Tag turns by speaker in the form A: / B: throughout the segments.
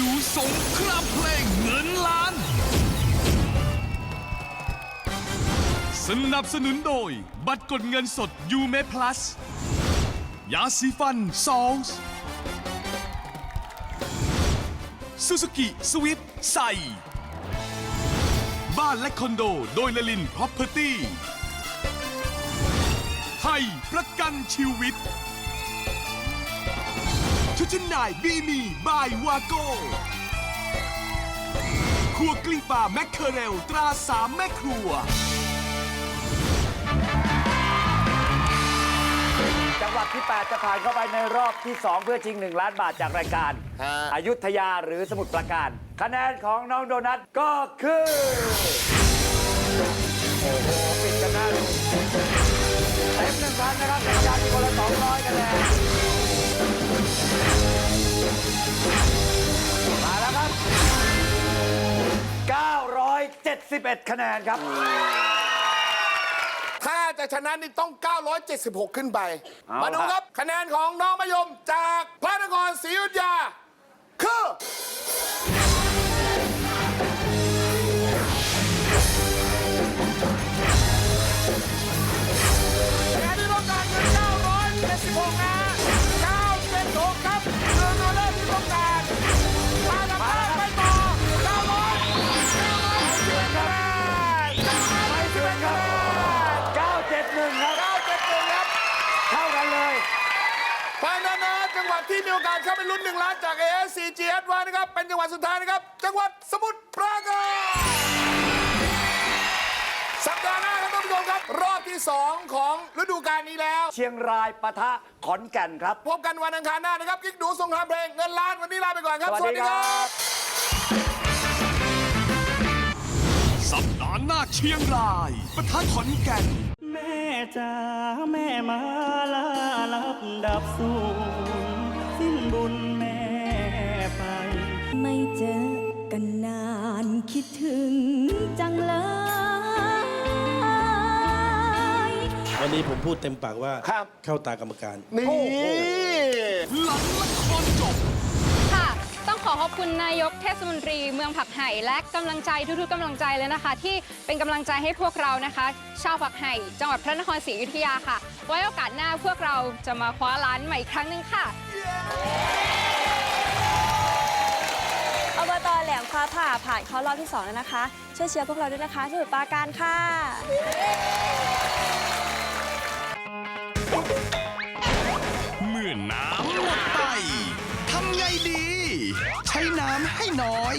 A: ดูสงครามเพลงเงินล้าน สนับสนุนโดย บัตรกดเงินสดยูเม plus ยาสีฟันซอลส์ซูซูกิสวิตใส่บ้านและคอนโดโดยลลินพ r o p e r t y ไทยประกันชีวิต ชุดชั้นในบีมีบายวาโก้ครัวกลีปลาแมคเคอเรลตราสามแม่ครัว
B: จังหวัดที่ 8 จะผ่านเข้าไปในรอบที่ 2 เพื่อชิง 1 ล้านบาทจากรายการ
C: ฮะ
B: อายุทยาหรือสมุทรปราการ คะแนนของน้องโดนัทก็คือ โอ้โห ปิดกันนะเต็มหนึ่งพันนะครับเป็นการมีคนละ200คะแนน 971 คะแนนครับ
C: ถ้าจะชนะนี่ต้อง 976 ขึ้นไป
B: เอา
C: มาดู
B: ครับ
C: ครับ คะแนนของน้องมะยมจากพระ จังหวัดที่มีโอกาสเข้าไปลุ้นหนึ่งล้านจาก ASCGS ว่านะครับ เป็นจังหวัดสุดท้ายนะครับ จังหวัดสมุทรปราการสัปดาห์หน้าครับท่านผู้ชมครับ รอบที่ 2 ของฤดูกาลนี้แล้ว
B: เชียงรายปะทะขอนแก่นครับ
C: พบกันวันอังคารหน้านะครับกิ๊กดูสงครามเพลงเงินล้านวันนี้ลาไปก่อนครับ
B: สวัสดีครับ
A: สัปดาห์หน้าเชียงรายปะทะขอนแก่น
D: แม่ จ๋าแม่มาลาลับดับสูญสิ้นบุญแม่ไป
E: ไม่เจอกันนานคิดถึงจังเลย
F: วันนี้ผมพูดเต็มปากว่า
C: ครับ
F: เข้าตากรรมการ
C: นี่
A: หลังละครจบ
G: ค่ะ ต้องขอขอบคุณนายกเทศมนตรีเมืองผักไห่และกำลังใจทุกๆกำลังใจเลยนะคะ ที่เป็นกำลังใจให้พวกเรานะคะ ชาวผักไห่จังหวัดพระนครศรีอยุธยาค่ะ ไว้โอกาสหน้าพวกเราจะมาคว้าล้านใหม่อีกครั้งหนึ่งค่ะ
E: อบตแหลมฟ้าผ่าผ่านเข้ารอบที่ 2 แล้วนะคะ ช่วยเชียร์พวกเราด้วยนะคะสมุทรปราการค่ะ
A: เมื่อน้ ใช้น้ำให้น้อย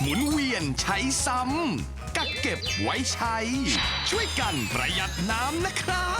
A: หมุนเวียนใช้ซ้ำกักเก็บไว้ใช้ ช่วยกันประหยัดน้ำนะครับ